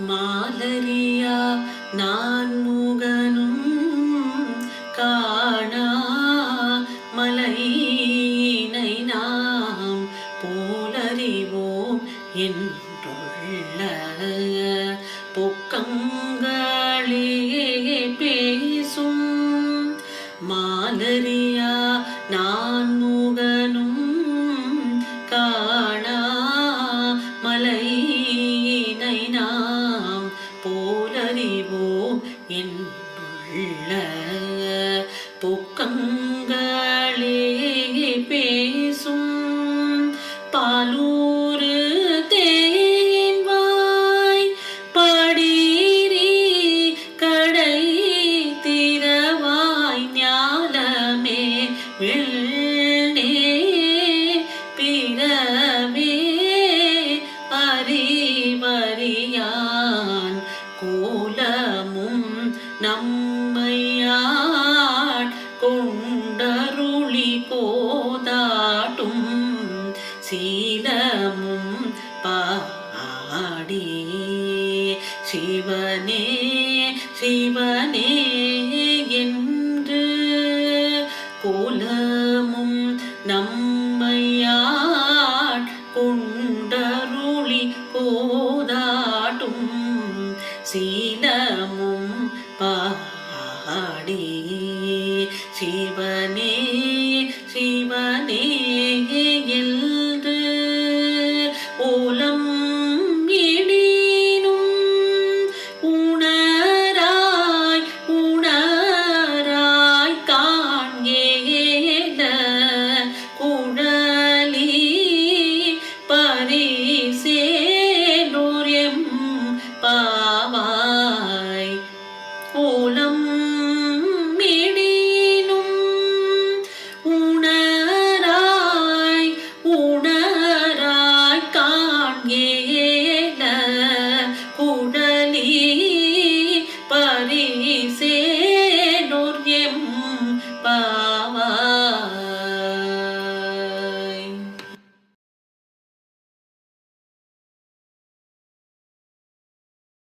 மாதரியா நான் முகனும் காணா மலையினை நாம் போலறிவோம் என்றுள்ள பொக்கங்களே பேசும் மாதரியா நான் என்றுள்ள பொக்கங்களே பேசும். பாலூரு தேன்வாய் படீரி கடை திறவாய் ஞாலமே வெள்ளே பிறவே அறிவறியான் கோலமும் நம் சீலமும் பாடி. சிவனே சிவனே என்று கோலமும் நம்மையாட் கொண்டருளி போதாட்டும் சீலமும் பாடி. சிவனே Amen.